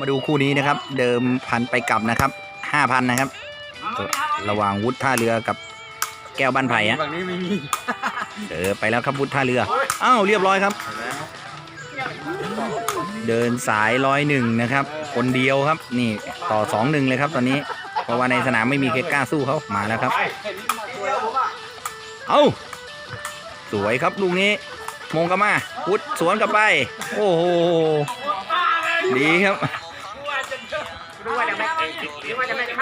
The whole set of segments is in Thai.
มาดูคู่นี้นะครับ เดิมพันไปกลับนะครับห้าพันนะครับ ระหว่างวุฒิท่าเรือกับแก้วบ้านไผ่ฮะฝั่งนี้ไม่มีเออไปแล้วครับวุฒิท่าเรืออ้าวเรียบร้อยครับ เดินสายร้อยหนึ่งนะครับ คนเดียวครับ นี่ต่อสองหนึ่งเลยครับ ตอนนี้ เพราะว่าในสนามไม่มีใครกล้าสู้เขามาแล้วครับ เอ้าสวยครับลูกนี้มงกลับมาวุฒสวนกลับไป โอ้โหดีครับ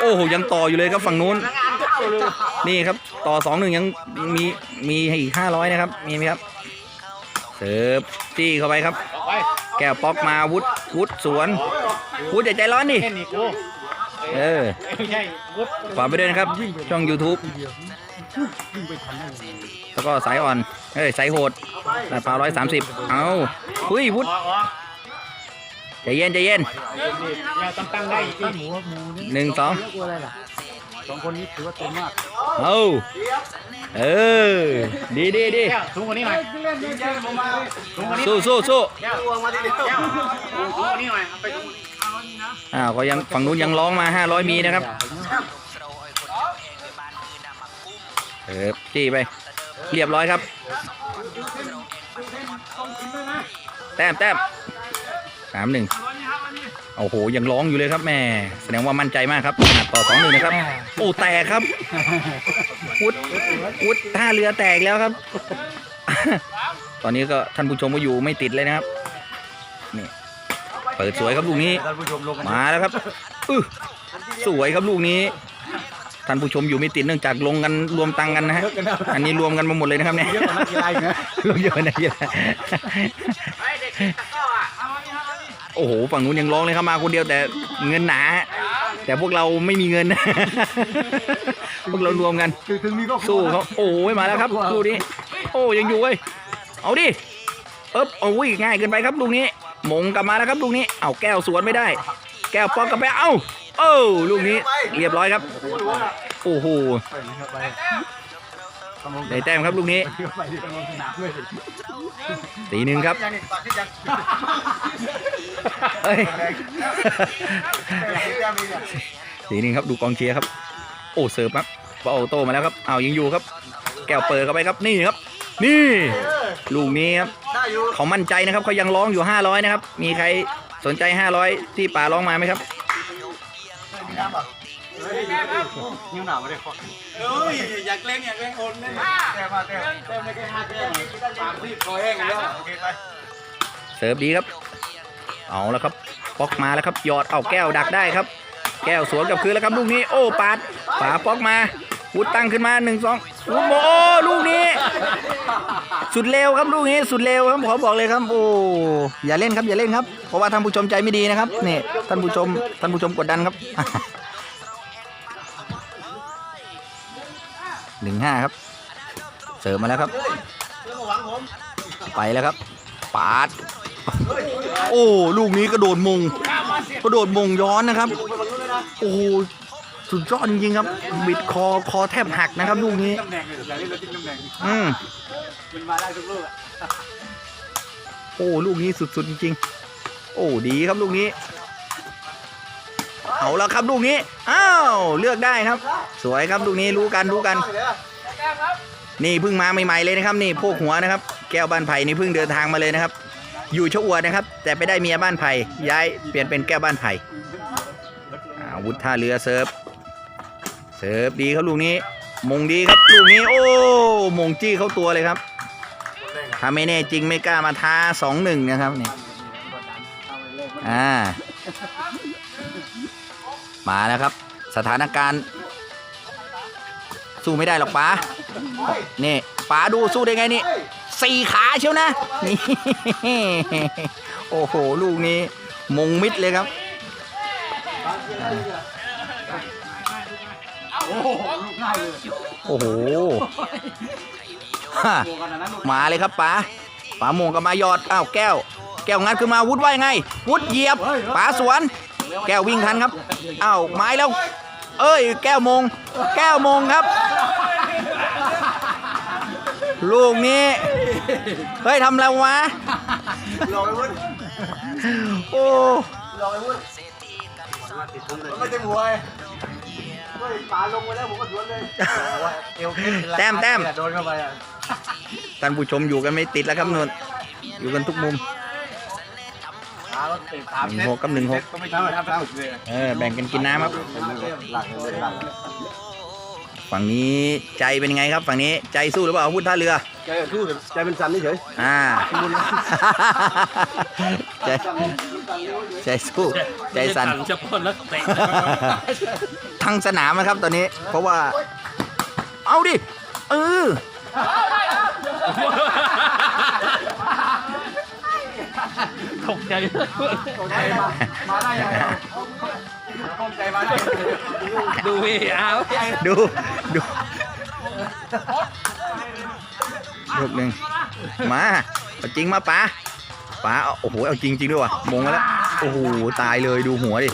อ้โหยังต่ออยู่เลยครับฝั่งนู้น นี่ครับต่อสองหนึ่งยังมีมีให้อีกห้าร้อยนะครับมีไหมครับเสิร์ฟจี้เข้าไปครับ แก้วป๊อกมาวุฒวุฒสวนวุฒอย่าใจร้อนดิแค่นี้กูเออไม่ใช่วุฒิฝากไปด้วยนะครับ ช่อง YouTube แล้วก็สายอ่อนเฮ้ยสายโหดลาดพร้าวร้อยสามสิบเอาหุ้ยวุฒอ๋ออ๋อ ใจเย็นใจเย็นเนี่ยต้องตั้งได้จริงหมูหมูหนึ่งสองกลัวอะไรล่ะสองคนนี้ถือว่าเต็มมากเอาเออ ดีดีดีแก้วถุงคนนี้หน่อยถุงคนนี้สู้สู้สู้แก้วแก้วถุงคนนี้หน่อยเอาไปถุงคนนี้อ้าวก็ยังฝั่งนู้นยังร้องมาห้าร้อยมีนะครับ เออจี้ไป เรียบร้อยครับ แต้มแต้ม สามหนึ่งโอ้โหยังร้องอยู่เลยครับแม่แสดงว่ามั่นใจมากครับขนาดต่อสองหนึ่งนะครับโอ้แตกครับวุดวุดท่าเรือแตกแล้วครับ ตอนนี้ก็ท่านผู้ชมก็อยู่ไม่ติดเลยนะครับนี่เปิดสวยครับลูกนี้ท่านผู้ชมลงกันมาแล้วครับอื้อสวยครับลูกนี้ท่านผู้ชมอยู่ไม่ติดเนื่องจากลงกันรวมตังค์กันนะฮะ อันนี้รวมกันมาหมดเลยนะครับเนี่ยเยอะกว่านักกีฬาอีกนะรวมเยอะนะเยอะ โอ้โหฝั่งนู้นยังร้องเลยครับมาคนเดียวแต่เงินหนาฮะแต่พวกเราไม่มีเงิน พวกเรารวมกันคือถึงนี้ก็สู้เขาโอ้ยมาแล้วครับลูกนี้โอ้ยังอยู่เว้ยเอาดิเอ๊บโอ้ยง่ายเกินไปครับลูกนี้มงกลับมาแล้วครับลูกนี้เอาแก้วสวนไม่ได้ แก้วป๊อกกลับไปเอ้าเอ้าลูกนี้เรียบร้อยครับ โอ้โห ได้แต้มครับลูกนี้ ไปที่ตรงสนามด้วยตีหนึ่งครับ ยังอีกปากที่ยังเอ้ย ยังมีเนี่ยตีหนึ่งครับดูกองเชียร์ครับ โอ้เสิร์ฟครับบอลโต้มาแล้วครับเอายังอยู่ครับ แก้วเปิดเข้าไปครับนี่ครับ นี่ ลูกนี้ครับได้อยู่ เขามั่นใจนะครับเขายังร้องอยู่ 500 นะครับ มีใครสนใจ 500 ที่ป่าร้องมาไหมครับนิ้ วหนาไม่ได้ขอเอ้ยอยากเล่นอยากเล่นคนเล่นแก้มาแก้แก้ไม่แก้ห้าแก้ปากรีบคอแห้งแล้วโอเคไปเสิร์ฟดีครับ เอาแล้วครับป๊อกมาแล้วครับหยอดเอาแก้วดักได้ครับ แก้วสวนกับคืนแล้วครับลูกนี้ โอ้ปาดฝาป๊อกมาวุดตั้งขึ้นมาหนึ่งสองวุดโมโอ้ลูกนี้ สุดเร็วครับลูกนี้สุดเร็วครับขอบอกเลยครับ โอ้อย่าเล่นครับอย่าเล่นครับเพราะว่าท่านผู้ชมใจไม่ดีนะครับนี่ท่านผู้ชมท่านผู้ชมกดดันครับ หนึ่งห้าครับ เสิร์ฟมาแล้วครับ ไปแล้วครับปาด โอ้ลูกนี้กระโดดมงกระโดดมงย้อนนะครับ โอ้โหสุดยอดจริงๆครับ บิดคอคอแทบหักนะครับลูกนี้ตำแหน่งเลยอย่างนี้เราจิ้มตำแหน่งอืมมันมาได้ทุกลูกอะโอ้ลูกนี้สุดๆจริงๆโอ้ดีครับลูกนี้ เอาล้วครับลูกนี้ อ้าว เลือกได้ครับ สวยครับลูกนี้รู้กันรู้กัน นี่เพิ่งมาใหม่ๆเลยนะครับ นี่พวกหัวนะครับ แก้วบ้านไผ่นี่เพิ่งเดินทางมาเลยนะครับ อยู่ชะอวดนะครับ แต่ไปได้เมียบ้านไผ่ย้ายเปลี่ยนเป็นแก้วบ้านไผ่อาวุธท่าเรือเซิร์ฟเซิร์ฟดีครับลูกนี้ มงดีครับลูกนี้ โอ้มงจี้เข้าตัวเลยครับถ้าไม่แน่จริงไม่กล้ามาท้าสองหนึ่งนะครับนี่อ่า มาแล้วครับ สถานการณ์ สู้ไม่ได้หรอกป๋านี่ป๋าดูสู้ได้ไงนี่สี่ขาเชียวนะนี่โอ้โห ลูกนี้มงมิดเลยครับโอ้โหมาเลยครับป๋าป๋ามงกับมายอดอ้าวแก้ว แก้วงัดขึ้นมาวุดไว่ายังไง วุดเหยียบป๋าสวน แก้ววิ่งทันครับอ้าวไม้แล้ว เอ้ย แก้วมง แก้วมงครับ ลูกนี้ เฮ้ยทำอะไรวะรอไปวุ้นโอ้รอไปวุ้นไม่เต็มหัวเลยก็ปาลงไปแล้วผมก็สวนเลยเอวขึ้นแต้มแต้มโดนเข้าไปอะท่านผู้ชมอยู่กันไม่ติดแล้วครับนวลอยู่กันทุกมุม หนึ่งหกกับหนึ่งหกก็ไม่ทำไม่ทำสนุกเลยเออแบ่งกันกินน้ำครับหลังเลยหลังฝั่งนี้ใจเป็นยังไงครับ ฝั่งนี้ใจสู้หรือเปล่าพุทธท่าเรือ ใจสู้ใจเป็นสันนี่เฉยอ่าใจใจสู้ใจสั่นเฉพาะนักเตะทั้งสนามนะครับตอนนี้ เพราะว่า เอาดิ เออ ตกใจมาได้ยังไงตกใจมาได้ดูพี่เอาดู ดูลูกหนึ่งมาเอาจริงมาป๋าป๋าโอ้โหเอาจริงจริงด้วยว่ะมงแล้วโอ้โหตายเลยดูหัวดิ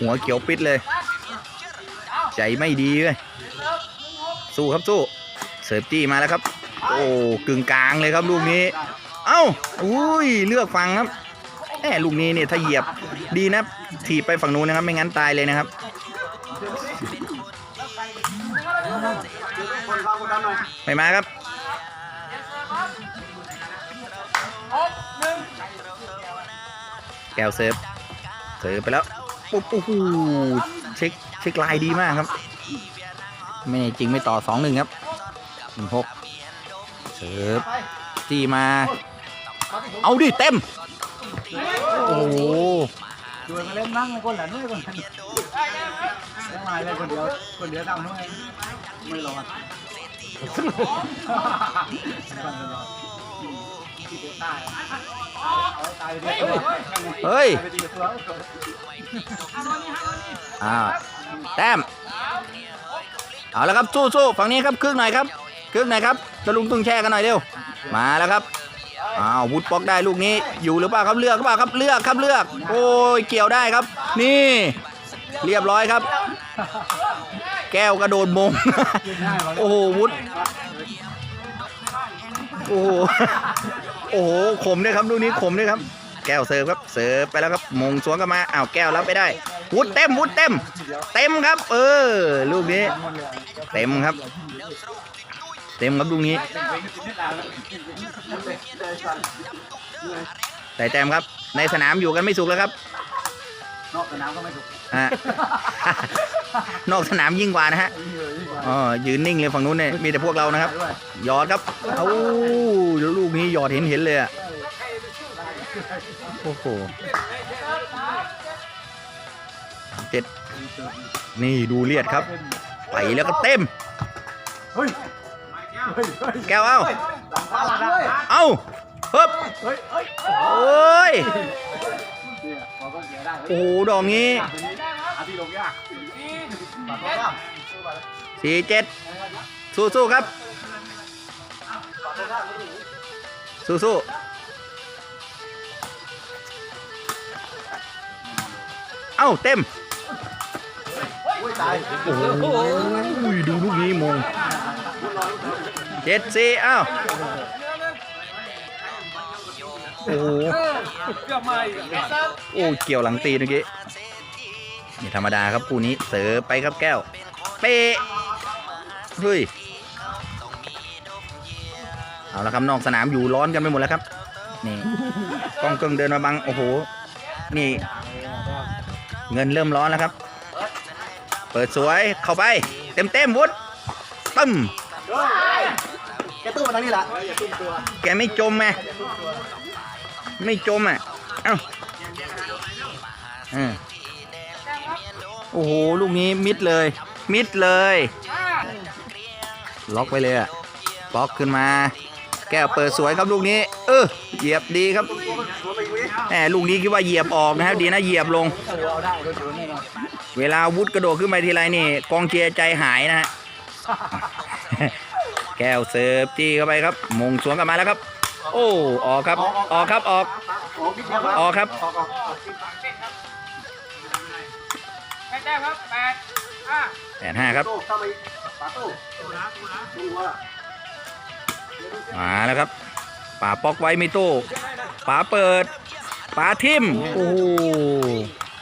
หัวเขียวปิดเลย ใจไม่ดีเลยสู้ครับสู้เสิร์ฟจี้มาแล้วครับ โอ้กึ่งกลางเลยครับลูกนี้ อ้าอุ้ยเลือกฟังครับแหมลูกนี้เนี่ยถ้าเหยียบดีนะถีบไปฝั่งนู้นนะครับ ไม่งั้นตายเลยนะครับไม่มาครับแก้วเซิร์ฟเสิร์ฟไปแล้วปุ๊บโอ้โหเช็คเช็คลายดีมากครับ ไม่จริงไม่ต่อสองหนึ่งครับหนึ่งหกเสิร์ฟจี้มา เอาดิเต็ม โอ้โหดูมาเล่นนั่งคนหลังด้วยคนไม่มาเลยคนเดียวคนเดียวทำด้วยไม่รอดเฮ้ยอ่าแต้มเอาแล้วครับสู้สู้ฝั่งนี้ครับครึ่งหน่อยครับครึ่งหน่อยครับตะลุงตึงแช่กันหน่อยเร็วมาแล้วครับ อ้าววุดบล็อกได้ลูกนี้อยู่หรือเปล่าครับเลือกหรือเปล่าครับเลือกครับเลือก โอ้ยเกี่ยวได้ครับ นี่ เรียบร้อยครับ แก้วกระโดดมง โอ้โหวุดโอ้โหโอ้โหขมด้วยครับลูกนี้ขมด้วยครับ แก้วเสิร์ฟครับเสิร์ฟไปแล้วครับมงสวนกลับมาอ้าวแก้วรับไปได้วุดเต็มวุดเต็ม เต็มครับ เออ ลูกนี้ เต็มครับ เต็มครับลูกนี้แต่แต้มครับ ในสนามอยู่กันไม่สุขแล้วครับ นอกสนามก็ไม่ถูกฮะนอกสนามยิ่งกว่านะฮะอ๋อยืนนิ่งเลยฝั่งนู้นเนี่ยมีแต่พวกเรานะครับด้วยหยอดครับเอ้าเดี๋ยวลูกนี้หยอดเห็นเห็นเลยอะโอ้โหเจ็ดนี่ดูเลียดครับ ไปแล้วก็เต็มเฮ้ย แก้วเอ้าหลังฟ้าหลังด้วยเอ้าฮึบเฮ้ยเฮ้ยโอ้ยเนี่ยพอก็เสียได้โอ้โหดอกนี้หาที่ลงยากปากข้ามสี่เจ็ดสู้ๆครับ สู้ๆเอ้าเต็มอุ้ยตายโอ้โหดูลูกนี้มง เจ็ดสี่อ้าวโอ้โหเกือบมาอีกโอ้เกี่ยวหลังตีเมื่อกี้นี่ธรรมดาครับคู่นี้เสือไปครับแก้ว เป๊ะเฮ้ยเอาละครับนอกสนามอยู่ร้อนกันไปหมดแล้วครับนี่กล้องเกิงเดินมาบังโอ้โหนี่ เงินเริ่มร้อนแล้วครับ เปิดสวยเข้าไป เต็มเต็มวุฒตึ้ม กตู้มาทางนี้ละแกไม่จมไงไม่จมอะ เอ้าเออโอ้โห ลูกนี้มิดเลย มิดเลย ล็อกไปเลยอะล็อกขึ้นมา แก้วเปิดสวยครับลูกนี้ เออ เหยียบดีครับแหมลูกนี้คิดว่าเหยียบออกนะครับ ดีนะเหยียบลงเอาได้โดนโดนแน่นอนเวลาวุฒกระโดดขึ้นไปทีไรนี่ กองเชียร์ใจหายนะฮะแก้วเสิร์ฟจี้เข้าไปครับ มงสวนกลับมาแล้วครับ โอ้ออกครับออกครับออกโอ้บิ๊กเดียวออกครับแปดแต้มครับแปดห้าแปดห้าครับตู้เข้าไปปาตู้ตู้นะตู้นะตู้ว่ามาแล้วครับป่าปอกไว้ไม่โต้ป่าเปิดป่าทิมโอ้โห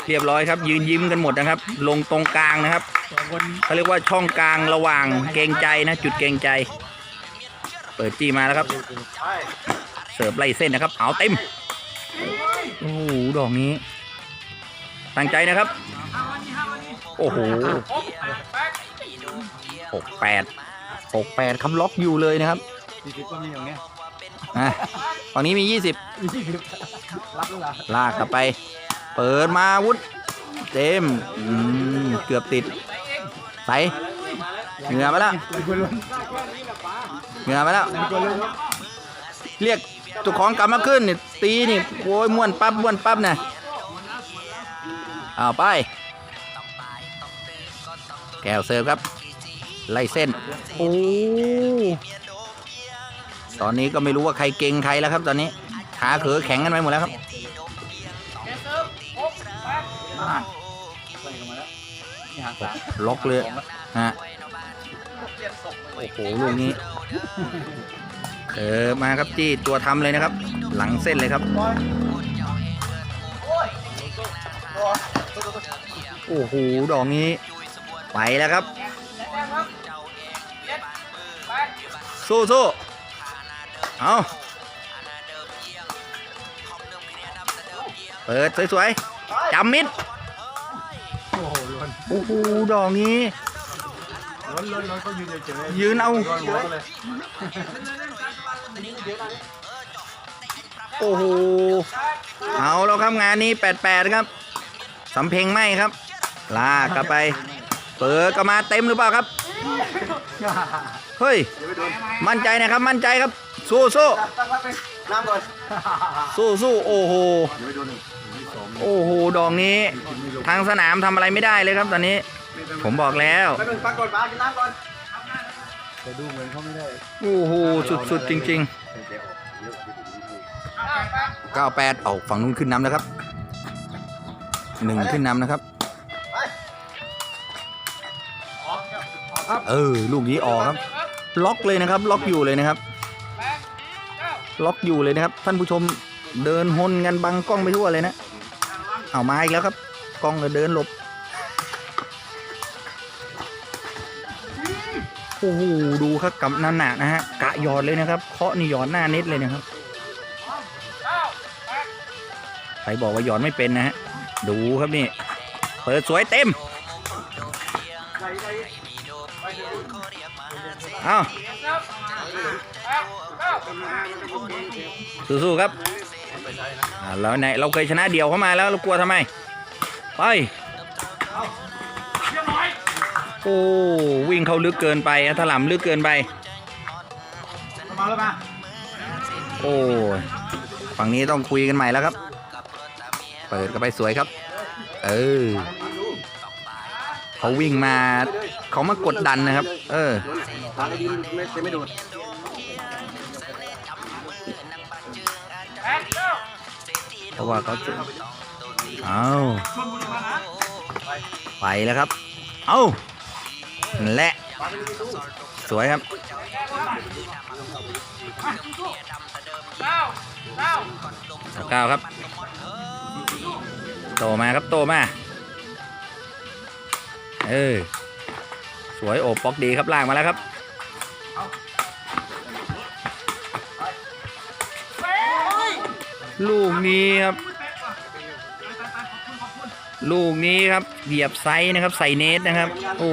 เรียบร้อยครับ ยืนยิ้มกันหมดนะครับ ลงตรงกลางนะครับเขาเรียกว่าช่องกลางระหว่างเกรงใจนะ จุดเกรงใจ เปิดจี้มาแล้วครับ เสิร์ฟไล่เส้นนะครับ เอาเต็ม โอ้โห ดอกนี้ ตั้งใจนะครับ โอ้โหหกแปดหกแปดหกแปดคำล็อกอยู่เลยนะครับสี่สิบก็มีอย่างเงี้ยอะฝั่งนี้มียี่สิบยี่สิบรับแล้วล่ะลากกลับไป เปิดมาวุฒเต็มอืมเกือบติด ใส่เหงื่อมาแล้ว เป็นคนลุ้นเหงื่อมาแล้วเป็นคนลุ้นเรียกเจ้าของกลับมาขึ้นนี่ตีนี่โอ้ยม้วนปั๊บม้วนปั๊บนะเอาไป แก้วเสิร์ฟครับ ไล่เส้น โอ้ตอนนี้ก็ไม่รู้ว่าใครเก่งใครแล้วครับ ตอนนี้ขาเขอแข็งกันไปหมดแล้วครับเกมเซิร์ฟหกแปดใส่กันมาแล้วนี่หางสามล็อกเลยฮะโอ้โหลูกนี้ เออมาครับจี้ตัวทำเลยนะครับ หลังเส้นเลยครับ โอ้โหดอกนี้ ไปแล้วครับ สู้สู้เอาเปิดสวยๆจำมิดโอ้โหดอกนี้ ล้วนล้วนล้วนก็ยืนเฉยๆยืนเอาล้วนล้วนเลยโอ้โห เอาแล้วครับงานนี้ 88 ครับสำเพ็งไหมครับ ลากกลับไป เปิดก็มาเต็มหรือเปล่าครับ เฮ้ย มั่นใจนะครับ มั่นใจครับ สู้สู้น้ำก่อนสู้สู้โอ้โห โอ้โห ดอกนี้ ทางสนามทำอะไรไม่ได้เลยครับตอนนี้ ผมบอกแล้วไปหนึ่งปักก่อนปากินน้ำก่อนแต่ดูเหมือนเขาไม่ได้โอ้โหสุดๆจริงเก้าแปดๆ98เอาฝั่งนู้นขึ้นนำแล้วครับหนึ่งขึ้นนำนะครับ เออ ลูกนี้ออกครับครับล็อกเลยนะครับ ล็อกอยู่เลยนะครับแปดเก้าล็อกอยู่เลยนะครับ ท่านผู้ชมเดินหนกันบังกล้องไปทั่วเลยนะ เอามาอีกแล้วครับ กล้องก็เดินหลบ อ้โหดูครับกับนันหนานะฮะกะหยอดเลยนะครับเคาะนี่หยอดหน้าเน็ตเลยนะครับใครบอกว่าหยอดไม่เป็นนะฮะดูครับนี่เปิดสวยเต็มเอาเกมเซิร์ฟแปดเก้าสู้ๆครับอ่าแล้วไหนเราเคยชนะเดี่ยวเข้ามาแล้วเรากลัวทำไมไป โอ้วิ่งเข้าลึกเกินไปอะถล่ำลึกเกินไปมาแล้วมาโอ้ยฝั่งนี้ต้องคุยกันใหม่แล้วครับ เปิดกันไปสวยครับ เออเขาวิ่งมาเขามากดดันนะครับ เออทางดีไม่ไม่โดนแปดเก้าเพราะว่าเขาจะเอาไปแล้วครับ เอานั่น แหละสวยครับเก้าเก้าเก้าครับ โตมาครับโตมา เออ สวยโอบป๊อกดีครับล่ากมาแล้วครับลูกนี้ครับ ลูกนี้ครับ เหยียบไซส์นะครับ ใส่เนตนะครับ โอ้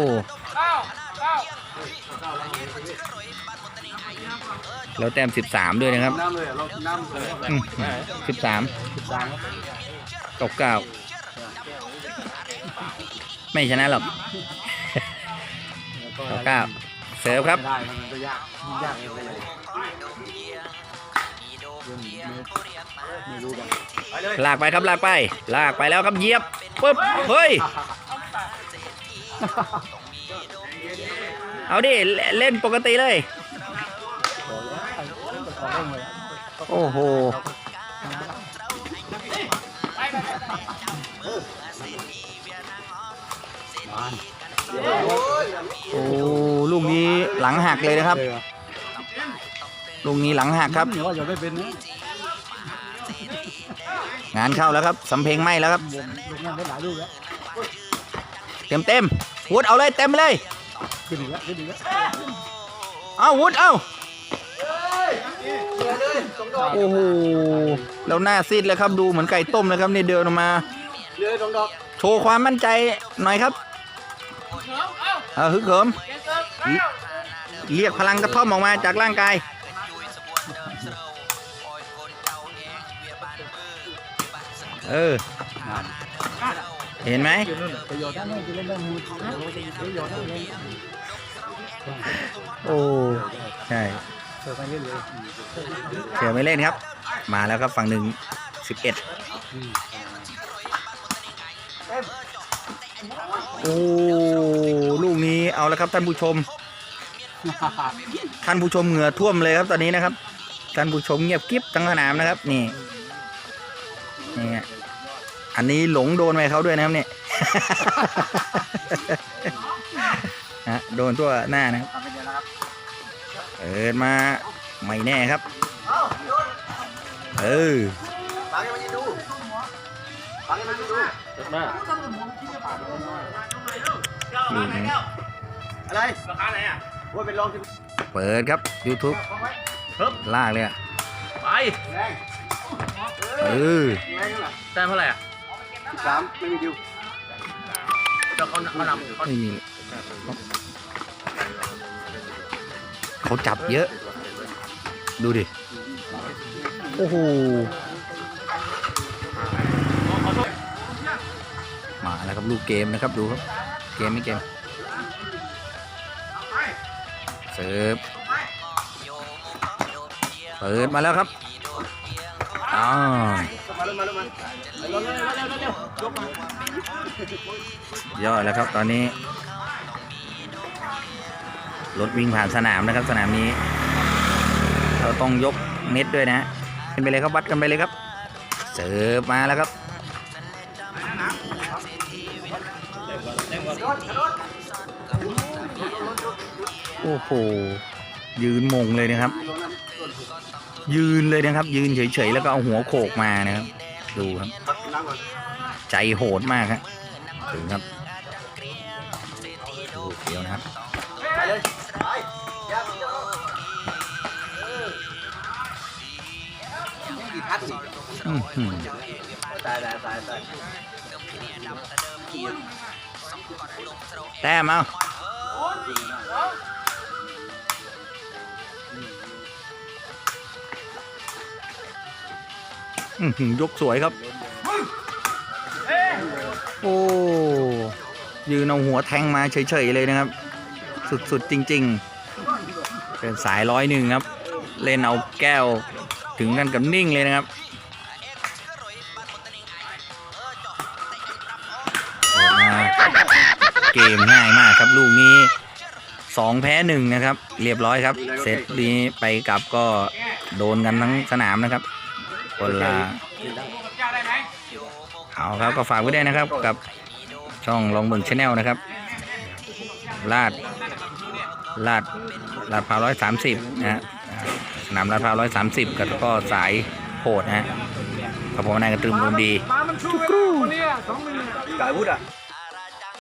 แล้วแต้ม13ด้วยนะครับน้ำเลยเราน้ำเลยอืมสิบสามตกเก้าไม่ชนะหรอกตกเก้าเสิร์ฟครับไม่ได้มันจะยากยากเลยไม่รู้กันลากไปครับลากไป ลากไปแล้วครับเยียบปุ๊บเฮ้ย เอาดิ เล่นปกติเลย โอ้โห โอ้ลูกนี้หลังหักเลยนะครับ ลูกนี้หลังหักครับ งานเข้าแล้วครับสำเพ็งไหมแล้วครับ เต็มเต็มวุฒเอาเลยเต็มเลย ขึ้นอีกแล้วขึ้นอีกแล้วเอาวุฒเอาโอ้โหแล้วหน้าซีดเลยครับดูเหมือนไก่ต้มเลยครับนี่เดินออกมาเรือดองดอกโชว์ความมั่นใจหน่อยครับเอาฮึกเหิมเรียกพลังกระท่อมออกมาจากร่างกายเออเห็นไหม โยชน์ท่านนี่จะเล่นเรื่องมูลประโยชน์ท่านเลยโอ้ใช่เถื่อยเสือไม่เล่นครับ มาแล้วครับฝั่งหนึ่งสิบเอ็ดโอ้ลูกนี้เอาแล้วครับท่านผู้ชม ท่านผู้ชมเหงื่อท่วมเลยครับตอนนี้นะครับท่านผู้ชมเงียบกิ๊บทั้งสนามนะครับ นี่นี่อันนี้หลงโดนไปเขาด้วยนะครับเนี่ย ฮะโดนตัวหน้านะครับทำเป็นยังไงครับเปิดมาไม่แน่ครับ เออฟังให้มันดูฟังให้มันดูลูกนี้อะไรราคาไหนอะว่าเป็นรองที่เปิดครับ YouTube ลากเลยอะไปแรงเออแรงเท่าไหร่แต้มเท่าไหร่อะสามไม่มีดิวเดี๋ยวเขาเขานำเขาไม่มี เขาจับเยอะ ดูดิ โอ้โห มาแล้วครับลูกเกมนะครับดูครับ เกมไม่เกม เสิร์ฟ เปิดมาแล้วครับ อ้าวมาแล้วมาแล้วมาเยายอดแล้วครับตอนนี้ รถวิ่งผ่านสนามนะครับ สนามนี้ เราต้องยกเน็ตด้วยนะเป็นไปเลยครับวัดกันไปเลยครับ เสิร์ฟมาแล้วครับโอ้โหยืนมงเลยนะครับ ยืนเลยนะครับ ยืนเฉยๆแล้วก็เอาหัวโขกมานะครับ ดูครับ ใจโหดมากครับถึงครับ ตายตายตายตายแต้มเอาอื้อหือยกสวยครับ โอ้ ยืนเอาหัวแทงมาเฉยๆเลยนะครับ สุดๆจริง ๆ เป็นสายร้อยหนึ่งครับ เล่นเอาแก้วถึงกันกับนิ่งเลยนะครับ เกมง่ายมากครับ ลูกนี้สองแพ้หนึ่งนะครับ เรียบร้อยครับ เซตนี้ไปกลับก็โดนกันทั้งสนามนะครับคนละเอาครับก็ฝากไว้ได้นะครับ กับช่องลองเบิ่งชาแนลนะครับ ลาด ลาด ลาดพาวร้อยสามสิบนะฮะสนามลาดพาวร้อยสามสิบกับก็สายโหดนะฮะขอบคุณนายกระตือรือร้นดีกายวุฒิอะ